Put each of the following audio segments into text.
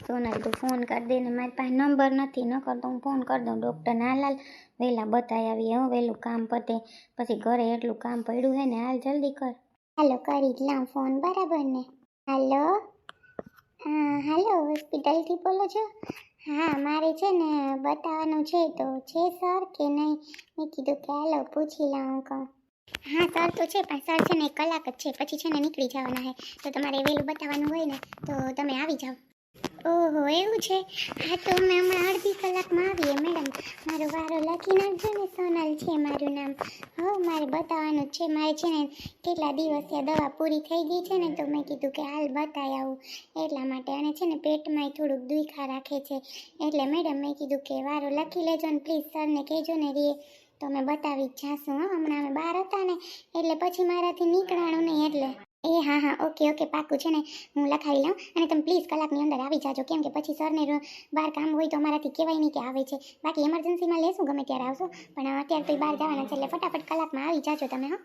સોનલ તું ફોન કરી દે ને મારી પાસે નંબર નથી, ન કરતો હું ફોન કરી દઉં. ડૉક્ટર નાલાલ વહેલા બતાવી આવીએ હો, વહેલું કામ પતે, પછી ઘરે એટલું કામ પડ્યું હે ને હાલ જલ્દી કર. હાલો, કરી જ લાવ ફોન બરાબર ને? હાલો? હા, હાલો હોસ્પિટલથી બોલો છો? હા, મારે છે ને બતાવવાનું છે તો, છે સર કે નહીં? મેં કીધું કે હાલો, પૂછી લઉં કહું હા સર તો છે, પણ સર છે ને એક કલાક જ છે. પછી છે ને નીકળી જવાના હે. તો તમારે વહેલું બતાવવાનું હોય ને, તો તમે આવી જાઓ. ઓહો, એવું છે? હા, તો અમે હમણાં અડધી કલાકમાં આવીએ, મેડમ. મારો વારો લખી નાખજો ને, સોનલ છે મારું નામ. હો, મારે બતાવવાનું છે, મારે છે ને કેટલા દિવસ ત્યાં દવા પૂરી થઈ ગઈ છે ને, તો મેં કીધું કે હાલ બતાવી આવું. એટલા માટે અને છે ને પેટમાંય થોડુંક દુખા રાખે છે. એટલે મેડમ મેં કીધું કે વારો લખી લેજો ને પ્લીઝ સરને કહેજો ને રે તો અમે બતાવી જ જાશું હમણાં અમે બહાર હતા ને, એટલે પછી મારાથી નીકળાણું નહીં, એટલે એ હા હા, ઓકે ઓકે પાકું છે ને. હું લખાવી લઉં અને તમે પ્લીઝ કલાકની અંદર આવી જાજો. કેમ કે પછી સરને બહાર કામ હોય તો અમારાથી કહેવાય નહીં કે આવે છે. બાકી એમરજન્સીમાં લેશું ગમે ત્યારે આવશો. પણ અત્યારે તો બહાર જવાના છે એટલે ફટાફટ કલાકમાં આવી જાજો તમે, હા.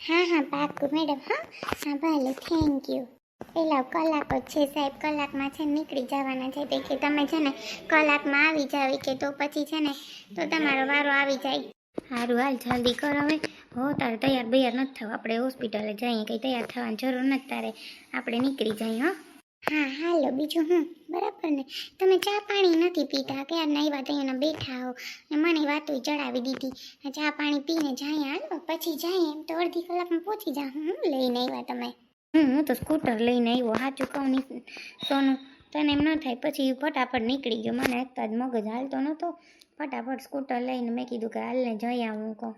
હા હા પાકું મેડમ, હા. હા ભલે થેન્ક યુ પેલા કલાક છે સાહેબ. કલાકમાં છે નીકળી જવાના છે. તે તમે છે ને કલાકમાં આવી જાવ. કે તો પછી છે ને, તો તમારો વારો આવી જાય. સારું, હાલ જલ્દી કરો હવે. હો તારે તૈયાર બૈયાર નથી થવું. આપણે હોસ્પિટલે જઈએ કંઈ તૈયાર થવાની જરૂર નથી તારે. આપણે નીકળી જઈએ હો. હા હાલો બીજું હું? બરાબર ને? તમે ચા પાણી નથી પીતા? ક્યારના આવ્યા તો અહીંયા બેઠા હો. ને મને વાતો ચડાવી દીધી. ચા પાણી પીને જાય હાલો પછી જાય. એમ તો અડધી કલાકમાં પહોંચી જા હું લઈને આવ્યા તમે? હું હું તો સ્કૂટર લઈને આવ્યો. સાચું કહું નહીં સોનું તને એમ ન થાય. પછી ફટાફટ નીકળી ગયો. મને એક જ મગજ હાલતો નહોતો. ફટાફટ સ્કૂટર લઈને મેં કીધું કે હાલને જઈ આવું કહું.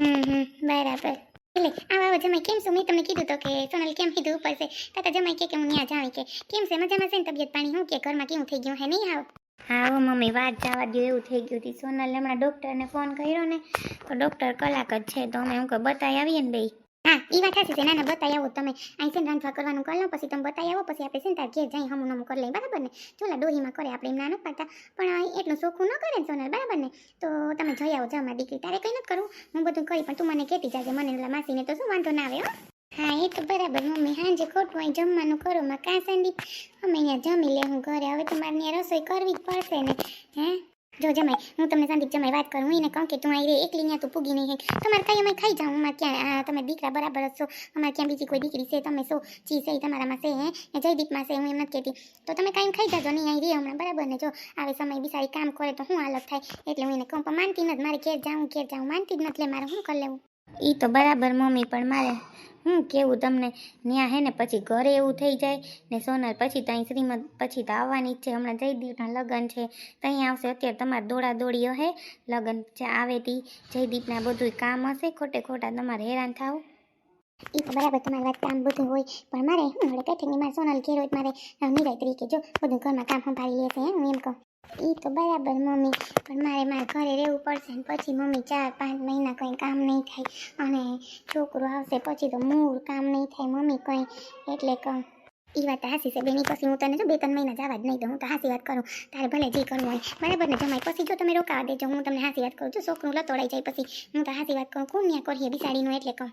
હમ બરાબર. એટલે આવા આવા જમાઈ કેમ છું મેં તમને કીધું તો કે સોનલ કેમ કીધું ઉપર છે? તાતા જમાઈ કે કે હું ત્યાં જાઉં કે કેમ છે? મજામાં છે ને તબિયત પાણી હું કે? ઘરમાં કેવું થઈ ગયું હે? નહીં આવ? હા મમ્મી, વાત જવા દો એવું થઈ ગયું હતી સોનલ હમણાં ડૉક્ટરને ફોન કર્યો ને, તો ડૉક્ટર કલાક જ છે, તો અમે હું કે બતાવી આવીએ ને બે હા એ વાત હશે છે. ના બતાવી આવો તમે. અહીં છે ને રાંધવા કરવાનું કરી લો, પછી તમે બતાવી આવો, પછી આપણે છે ને તાર ઘેર જઈ હમું નમું કરી લઈએ. બરાબર ને? ચોલા ડોહીમાં કરે, આપણે એમ ના નથી પાડતા. પણ એટલું ચોખ્ખું ન કરે ને સોનલ, બરાબર ને? તો તમે જઈ આવો જમા દીકરી. તારે કંઈ નથી કરવું. હું બધું કરી, પણ તું મને કહેતી જાજે, મને ઓલા માસીને તો શું વાંધો ના આવે, હો. હા, એ તો બરાબર. મમ્મી હાંજે ખોટું અહીં જમવાનું કરો. માં કાં સંદીપ, અમે અહીંયા જમી લે, હું ઘરે. હવે તમારે ત્યાં રસોઈ કરવી જ પડશે ને. હે? જો જમાઈ, હું તમને સંદીપ જમાઈ વાત કરું એને કહું કે તું આવી રે, એકલી ત્યાં તું પૂગી નહીં તમારે કાંઈ અમે ખાઈ જાઉં, અમારે ક્યાં તમે દીકરા બરાબર જ છો, અમારે ક્યાં બીજી કોઈ દીકરી છે, તમે શું ચી છે તમારામાં છે, હે? ને જયદીપમાં છે, હું એમ નથી કહેતી. તો તમે કાંઈ ખાઈ જાજો નહીં, અહીં રે હમણાં, બરાબર ને જો? આવે સમય બિસારી કામ કરે તો હું હાલત થાય, એટલે હું એને કહું, પણ માનતી નથી, મારે ઘેર જાઉં ઘેર જાઉં, માનતી જ નથી મારે શું કરી લેવું? એ તો બરાબર મમ્મી, પણ મારે હું કેવું તમને ત્યાં હે ને પછી ઘરે એવું થઈ જાય ને સોનલ પછી ત્યાં શ્રીમદ પછી તો આવવાની જ છે. હમણાં જયદીપના લગ્ન છે. ત્યાં આવશે અત્યારે તમારે દોડા દોડીઓ હે. લગ્ન જે આવે તી, જયદીપના બધું કામ હશે. ખોટે ખોટા તમારે હેરાન થાવ. એ તો બરાબર તમારી વાત કામ બધું હોય, પણ મારે હું હવે પેઠીની મારે સોનલ ઘેર હોય મારે નિરાય તરીકે જો, બધું ઘરમાં કામ સંભાળી લેશે હું એમ કહું. એ તો બરાબર મમ્મી, પણ મારે મારા ઘરે રહેવું પડશે ને પછી મમ્મી ચાર પાંચ મહિના કંઈ કામ નહીં થાય અને છોકરો આવશે પછી તો મૂળ કામ નહીં થાય મમ્મી કંઈ. એટલે કહું એ વાત હાસી છે બેની પછી હું તને જો બે ત્રણ મહિના જવા જ નહીં દઉં, હું તો હાસી વાત કરું. તારે ભલે જે કરવું હોય, બરાબર ને જમાય. પછી જો તમે રોકાવા દેજો, હું તમને હાસી વાત કરું. છું છોકરું લતોડાઈ જાય પછી, હું તો હાસી વાત કરું. કોણ ન્યા કરીએ બિસાડીનું એટલે કહું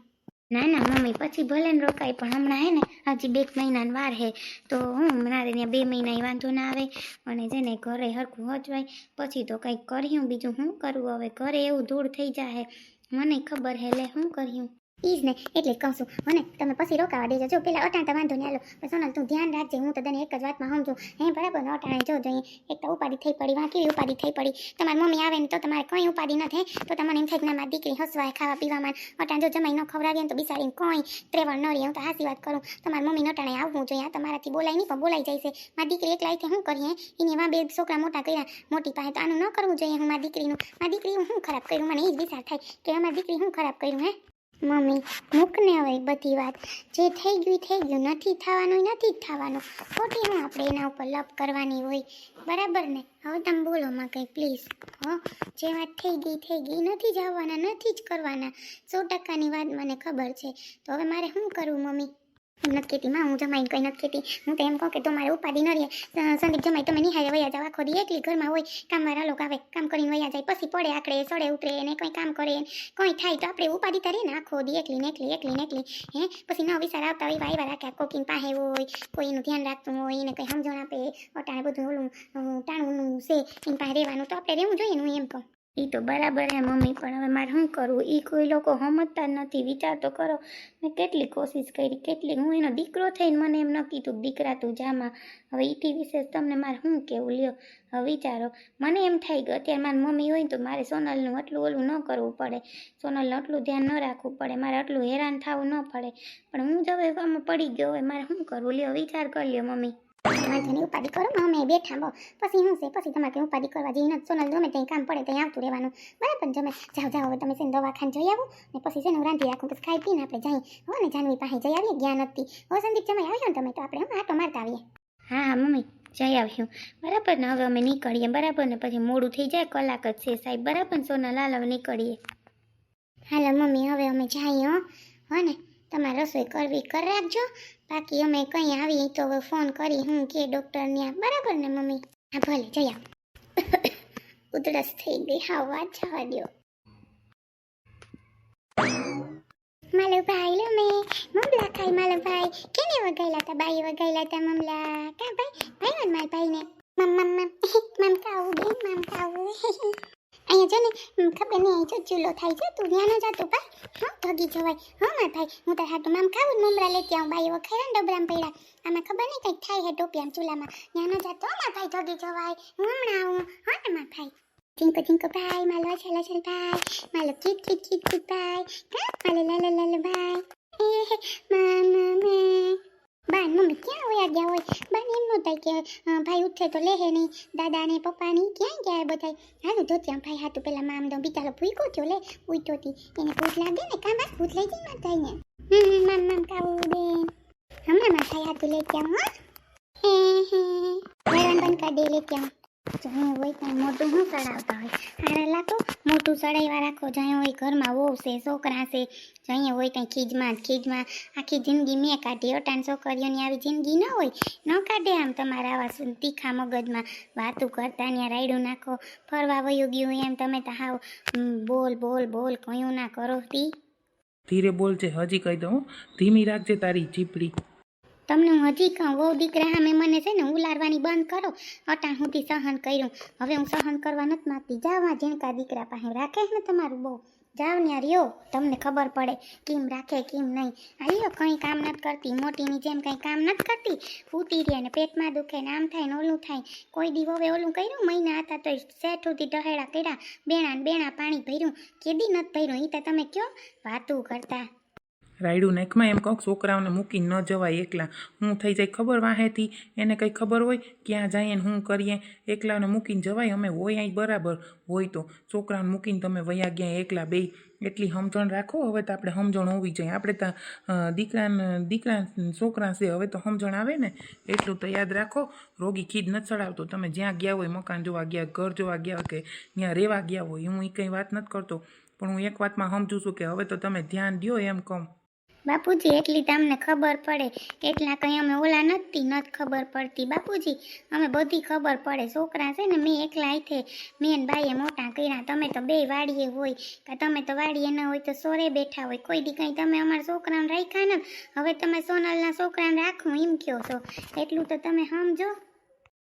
ના ના, મમ્મી, પછી ભલે ને રોકાય, પણ હમણાં હે ને, હજી બે મહિનાની વાર હે, તો હું, મારે ત્યાં બે મહિના વાંધો ના આવે, અને જેને ઘરે હરખું હચવાય, પછી તો કંઈક કર્યું, બીજું શું કરવું હવે ઘરે એવું ધૂળ થઈ જાય મને ખબર હે, લે શું કર્યું? ઈ જ ને, એટલે કહું છું. મને તમે પછી રોકાવા દેજો. જો, પેલા અટાણતા વાંધો નહીં, હાલો. પણ સોનલ, તું ધ્યાન રાખજે, હું તો તને એક જ વાતમાં સમજું. હે, બરાબર? અટાણે, જો જોઈએ એક તો ઉપાધિ થઈ પડી, વાં, કેવી ઉપાધિ થઈ પડી? તમારી મમ્મી આવે ને તો તમારે કંઈ ઉપાધિ ન થાય તો તમને એમ થાય કે મારી દીકરી હસવાય, ખાવા પીવામાં. અટાણ, જો, જમાઈ ન ખવડાવીએ તો બિસાડીને કોઈ ત્રેવડ ન રહે, હું તો હાસી વાત કરું. તમારી મમ્મી નટાણે આવવું જોઈએ, આ તમારાથી બોલાય નહીં, પણ બોલાઈ જાય છે. મારી દીકરી એકલા કે શું કરીએ એને એવા બે છોકરા મોટા કર્યા, મોટી પાસે તો આનું ન કરવું જોઈએ હું મારી દીકરીનું. મારી દીકરી હું ખરાબ કર્યું? મને એ જ વિચાર થાય કે અમારી દીકરી હું ખરાબ કર્યું, હે? મમ્મી મૂકને હવે બધી વાત. જે થઈ ગયું થઈ ગયું, નથી થવાનું નથી જ થવાનું. ખોટી હું આપણે એના ઉપર લપ કરવાની હોય. બરાબર ને? હવે તમે બોલો માં કંઈ પ્લીઝ હો? જે વાત થઈ ગઈ થઈ ગઈ નથી જ આવવાના નથી જ કરવાના. સો ટકાની વાત મને ખબર છે. તો હવે મારે શું કરવું, મમ્મી? એમ નથી કહેતી, માં હું જમાઈને કંઈ નથી કહેતી. હું તો એમ કહું કે તમારે ઉપાધિ ન રહે. સંદીપ જમાઈ તમે નિહાળે વયા જાવ. આખો દી એકલી ઘરમાં હોય. કામવાળા લોકો આવે, કામ કરીને વયા જાય. પછી પડે આકડે, સડે ઉતરે ને કંઈ કામ કરે કંઈ થાય તો આપણે ઉપાધિ તો રહે ને આખો દી એકલી એકલી એકલી એકલી. હે? પછી ન વિચાર આવતા હોય વાય રાખ્યા, કોકીન પાસે હોય કોઈ એનું ધ્યાન રાખતું હોય, એને કંઈ સમજણ આપે, અટાણે બધું ઓલું ટાણું છે, એની પાસે રહેવાનું તો આપણે રહેવું જોઈએ હું એમ કહું. એ તો બરાબર હે મમ્મી, પણ હવે મારે શું કરવું? એ કોઈ લોકો સમજતા નથી. વિચાર તો કરો. મેં કેટલી કોશિશ કરી, કેટલી. હું એનો દીકરો થઈને મને એમ ન કીધું દીકરા, તું જામાં હવે ઈથી વિશે તમને મારે શું કેવું? લ્યો. હવે વિચારો. મને એમ થાય કે અત્યારે મારી મમ્મી હોય તો મારે સોનલનું આટલું ઓલું ન કરવું પડે. સોનલનું આટલું ધ્યાન ન રાખવું પડે. મારે આટલું હેરાન થવું ન પડે. પણ હું જ હવે આમાં પડી ગયો હવે મારે શું કરવું? લ્યો, વિચાર કરી લ્યો મમ્મી. વાંધો નહીં ઉપાધિ કરો. અમે બેઠા બહુ. પછી શું છે? પછી તમારે ઉપાધિ કરવા જઈને સોનલ ગમે ત્યાં કામ પડે ત્યાં આવતું રહેવાનું. બરાબર જમે. જાઓ જાઓ હવે તમે છે ને દવાખાને જઈ આવો. ને પછી છે ને હું રાંધી રાખું. પછી ખાઈ પીને આપણે જઈએ. હો ને જાનવી પાસે જઈ આવીએ. જ્ઞાન હતી હો સંદીપ જમાઈ આવ્યો ને તમે તો આપણે હું આટો મારતા આવીએ. હા હા મમ્મી જઈ આવ્યું બરાબર ને હવે અમે નીકળીએ. બરાબર ને પછી મોડું થઈ જાય કલાક જ છે સાહેબ. બરાબર ને લાલ હવે નીકળીએ. હાલો મમ્મી હવે અમે જઈએ હો. હો ને. તમારે રસોઈ કરવી કર રાખજો. બાકી અમે કંઈ આવીએ તો હવે ફોન કરી હું કે ડૉક્ટરને બરાબર ને, મમ્મી? હા, ભલે, જઈ આવ. થઈ ગઈ. હા, વાત જવા દો માલુભાઈ લો મેં. મમલા ખાઈ માલુભાઈ? કેને વગાયલા તા, બાઈ વગાયલા તા, મમલા? કા ભાઈ? ભાઈ મારા ભાઈને? મમ મમ મમ. મમ ખાવું બેન મમ ખાવું અહીંયા જો ને ખબર નહીં જો ચૂલો થાય છે, તું ત્યાં ન જાતો પા હા ભગી જવાય. હા, મારા ભાઈ, હું તારા હાટું મામ ખાવું મમરા લેતી આવું. ભાઈ એવો ખાઈ ડબરામ પડ્યા. આમાં ખબર નહીં કંઈક થાય હે ટોપિયામ ચૂલામાં. ત્યાં ન જાતો મારા ભાઈ જગી જવાય. હું હમણાં આવું. હા ને, મારા ભાઈ. ચિંકો ચિંકો ભાઈ માલો છેલો છલ ભાઈ. માલો કીટ કીટ કીટ કીટ, ભાઈ. હા માલો લાલો લાલો ભાઈ. એ મામા મે બા મમ્મી ક્યાં હોય ગયા હોય? બા એમ ન થાય કે ભાઈ ઉઠે તો લેહે નહીં. દાદા ને પપ્પા ની ક્યાં ગયા બધા હાલું તો ત્યાં ભાઈ હાટું પેલા મામ દો બિચારો ભૂકો થયો લે ઉઈતો હતી એને ભૂત લાગે ને કાં બસ ભૂત લઈ જઈ માર ભાઈને હમ મામ મામ કાવું બેન હમણાં માર ભાઈ હાટું લેતી આવું હા. હે બંધ કરી દે લેતી આવું જઈએ હોય ત્યાં મોટું શું સડાવતા હોય. હારા લાગો મોટું સડાવ્યા રાખો, જાય હોય ઘરમાં વહુ છે, છોકરા છે હોય ત્યાં ખીજમાં જ ખીજમાં આખી જિંદગી મેં કાઢી. અટાણ છોકરીઓની આવી જિંદગી ન હોય, ન કાઢે આમ તમારા આવા તીખા મગજમાં. વાતું કરતા ત્યાં રાયડું નાખો, ફરવા વયું ગયું એમ તમે તો હાવ બોલ બોલ બોલ, કયું ના કરો, તી. ધીરે બોલજે, હજી કહી દઉં ધીમી રાખજે તારી ચીપડી તમને હું હજી કહું, વહુ દીકરા સામે મને છે ને ઉલારવાની બંધ કરો. અટાણ સુધી સહન કર્યું. હવે હું સહન કરવા નથી માગતી. જાવા જેણકા દીકરા પાસે. રાખે ને તમારું બહુ? જાવ ને રહ્યો. તમને ખબર પડે કેમ રાખે, કેમ નહીં. આવ્યો કંઈ કામ નથી કરતી. મોટીની જેમ કંઈ કામ નથી કરતી. ફૂટી રહે ને પેટમાં દુખે ને આમ થાય ને ઓલું થાય. કોઈ દી હવે ઓલું કર્યું? મહિના હતા તો સેઠ સુધી ટહેડા કર્યા. બેણા ને બેણા પાણી ભર્યું. કેદી નથી ભર્યું. એ તો તમે કયો? વાતું કરતા. રાયડું નાખમાં એમ કહું છોકરાઓને મૂકી ન જવાય એકલા. હું થઈ જાય ખબર વાહેથી. એને કંઈ ખબર હોય? ક્યાં જઈએ ને હું કરીએ? એકલાને મૂકીને જવાય? અમે હોય અહીં બરાબર. હોય તો. છોકરાઓને મૂકીને તમે વયા ગયા એકલા બે એટલી સમજણ રાખો. હવે તો આપણે સમજણ હોવી જોઈએ. આપણે તો દીકરાને, દીકરા, છોકરા છે. હવે તો સમજણ આવે ને? એટલું તો યાદ રાખો. રોગી ખીદ નથી ચડાવતો. તમે જ્યાં ગયા હોય, મકાન જોવા ગયા, ઘર જોવા ગયા કે ત્યાં રહેવા ગયા હોય, હું એ કંઈ વાત નથી કરતો. પણ હું એક વાતમાં સમજુ છું કે હવે તો તમે ધ્યાન દ્યો એમ કહું. બાપુજી, એટલી તમને ખબર પડે. એટલા કંઈ અમે ઓલા નથી નથી ખબર પડતી. બાપુજી, અમે બધી ખબર પડે. છોકરા છે ને, મેં એકલા અહીંથે મેં ને બાઈએ મોટા કર્યા. તમે તો બે વાડીએ હોય, કે તમે તો વાડીએ ન હોય તો સોરે બેઠા હોય. કોઈ દી કંઈ તમે અમારા છોકરાને રાખ્યા ને. હવે તમે સોનલના છોકરાને રાખવું એમ કહો છો. એટલું તો તમે સમજો.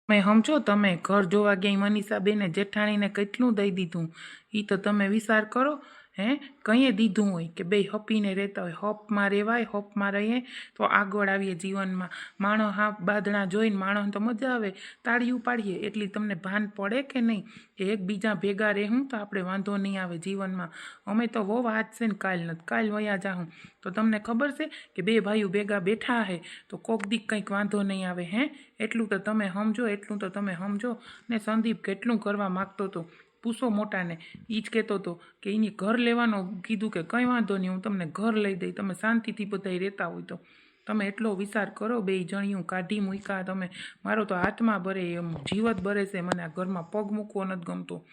તમે સમજો, તમે ઘર જોવા ગયા મનીષાબેને જેઠાણીને કેટલું દઈ દીધું. એ તો તમે વિચાર કરો. હે? કંઈએ દીધું હોય કે બે હપીને રહેતા હોય. હપમાં રહેવાય, હપમાં રહીએ, તો આગળ આવીએ જીવનમાં. માણસ હા બાદણા જોઈને માણસને તો મજા આવે. તાળી ઉપાડીએ, એટલી તમને ભાન પડે કે નહીં? કે એકબીજા ભેગા રહેવું તો આપણે વાંધો નહીં આવે જીવનમાં. અમે તો વો વાત છે ને કાલ નથી. કાલ વયા જાઉં તો તમને ખબર છે કે બે ભાઈઓ ભેગા બેઠા હે, તો કોક દીક કંઈક વાંધો નહીં આવે, હે? એટલું તો તમે સમજો, એટલું તો તમે સમજો. ને સંદીપ કેટલું કરવા માગતો હતો પૂછો મોટાને. એ જ કહેતો હતો કે એની ઘર લેવાનો કીધું કે કંઈ વાંધો નહીં, હું તમને ઘર લઈ દઈ તમે શાંતિથી બધાય રહેતા હોય તો. તમે એટલો વિચાર કરો બે જણિયું કાઢી મૂક્યા. તમે, મારો તો હાથમાં ભરે, એમ જીવત ભરે છે. મને આ ઘરમાં પગ મૂકવો નથી ગમતો.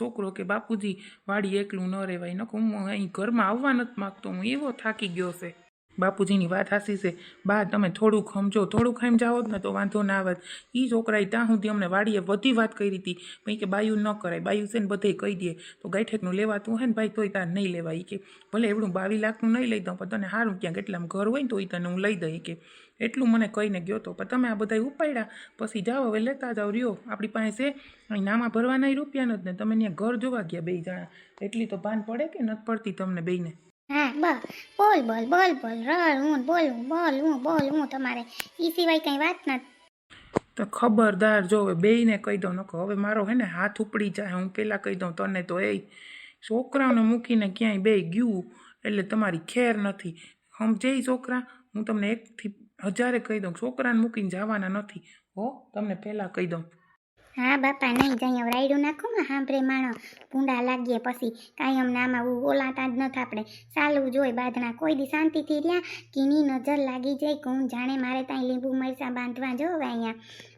છોકરો કે બાપુજી, વાડી એકલું ન રહેવાય. નકો હું અહીં ઘરમાં આવવા નથી માગતો. હું એવો થાકી ગયો છે. બાપુજીની વાત હાસી છે. બા, તમે થોડુંક સમજો. થોડુંક ખાઈમ જાઓ ને તો વાંધો ના આવે. એ છોકરાએ ત્યાં સુધી અમને વાડીએ બધી વાત કરી હતી. પણ કે બાયું ન કરાય. બાયું છે ને બધે કહી દે. તો ગાયઠેકનું લેવાતું હોય ને ભાઈ, તોય તાર નહીં લેવાય. કે, ભલે એવડું બાવી લાખનું નહીં લઈ દઉં, પણ તને સારું ક્યાંક કેટલામ ઘર હોય ને તો એ તને હું લઈ દઈ કે. એટલું મને કહીને ગયો તો. પણ તમે આ બધા ઉપાડ્યા. પછી જાઓ, હવે લેતા જાઓ. રહ્યો. આપણી પાસે છે. અહીં નામાં ભરવાના રૂપિયા નથી ને. તમે ત્યાં ઘર જોવા ગયા બે જણા. એટલી તો ભાન પડે કે નથી પડતી તમને બેયને? હા બસ બોલ બોલ બોલ બોલ રળ હું, બોલ હું બોલ હું બોલ, હું તમારે. એ સિવાય કંઈ વાત નથી. તો ખબરદાર, જો હવે બેયને કહી દઉં નકો હવે મારો હે ને હાથ ઉપડી જાય, હું પહેલાં કહી દઉં તને તો એ છોકરાઓને મૂકીને ક્યાંય બે ગયું, એટલે તમારી ખેર નથી. સમજે છોકરા? હું તમને એકથી હજારે કહી દઉં, છોકરાને મૂકીને જવાના નથી. હો, તમને પહેલાં કહી દઉં. હા, બાપા, નહીં, જઈ રાયડું નાખું ને. હાંભરે માણો ભૂંડા લાગીએ પછી. કાયમ નામાં ઓલાતા જ નથી આપણે. ચાલવું જોઈ બાંધણા કોઈ દી શાંતિથી રહ્યા કીની નજર લાગી જાય કોણ જાણે મારે ત્યાં લીંબુ મરચાં બાંધવા જોવે અહીંયા.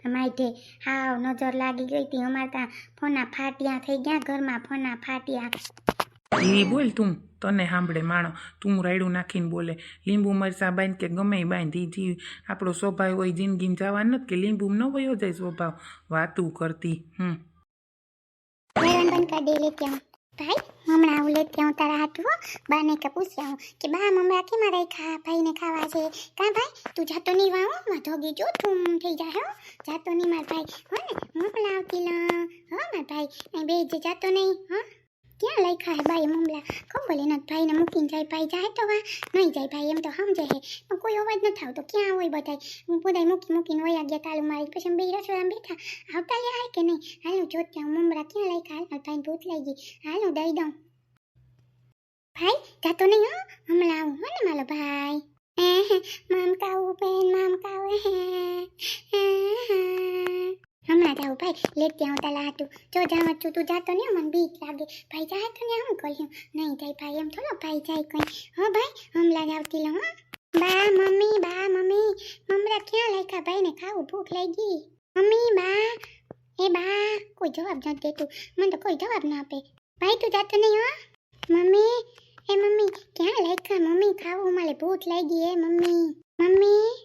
માથે હાવ નજર લાગી ગઈ હતી. અમારે ત્યાં ફોના ફાટિયા થઈ ગયા ઘરમાં. ફોના ફાટ્યા. એવી બોલ તું, તને સાંભળે માણો. તું રાયડું નાખીને બોલે, લીંબુ મરચાં બાંધ કે ગમે બાંધ, ઈ જી આપણો સ્વભાવ હોય, જિંદગીમાં જવા નથી કે લીંબુ ન વયો જાય સ્વભાવ. વાતું કરતી, હમ. ભાઈ, હમણાં આવું લેતી હું તારા હાથું, હો. બાને કે પૂછ્યા હું કે બા મમરા કેમાં રાખ્યા ભાઈને ખાવા છે? કાં ભાઈ, તું જાતો નહીં વાવો માં ધોગી જો, તું થઈ જાય હો. જાતો નહીં માર ભાઈ. હો ને મમલા આવતી લ. હો, માર ભાઈ. બે જે જાતો નહીં, હો. ક્યાં લખ્યા હે ભાઈ મમલા ખબર એના ભાઈને મૂકીને જાય ભાઈ જાય તો વા નહીં જાય ભાઈ એમ તો સમજે હે. પણ કોઈ અવાજ નથી આવતો ક્યાં હોય બધાય? હું બધાય મૂકી મૂકીને વયા ગયા તાલુ મારી પછી અમે બે રસોડા બેઠા. આવતા લે હાય કે નહીં? હાલો જોત ત્યાં મમરા ક્યાં લઈ હાલ ભાઈ ભૂત લઈ ગઈ. હાલો દઈ દઉં. ભાઈ, જાતો નહીં હો? હમણાં આવું. હો ને મારો ભાઈ. મામ કાવું બેન મામ કાવું હમણાં જાઉં ભાઈ લેતી આવું તાલા હતું જો જાઉં તું તું જાતો નહીં મને બીક લાગે. ભાઈ જાય તો ને હું કહ્યું નહીં જાય ભાઈ, એમ થોડો ભાઈ જાય કઈ. હો ભાઈ, હમણાં જ લઉં હો. બા, મમ્મી બા, મમ્મી. મમરા ક્યાં લાગ્યા ભાઈને ખાવું ભૂખ લાગી? મમ્મી, બા. એ બા, કોઈ જવાબ ન દેતું. મને તો કોઈ જવાબ ના આપે. ભાઈ, તું જાતો નહીં, હો. મમ્મી, એ મમ્મી, ક્યાં લાગ્યા? મમ્મી, ખાવું, મારે ભૂખ લાગી, એ મમ્મી. મમ્મી.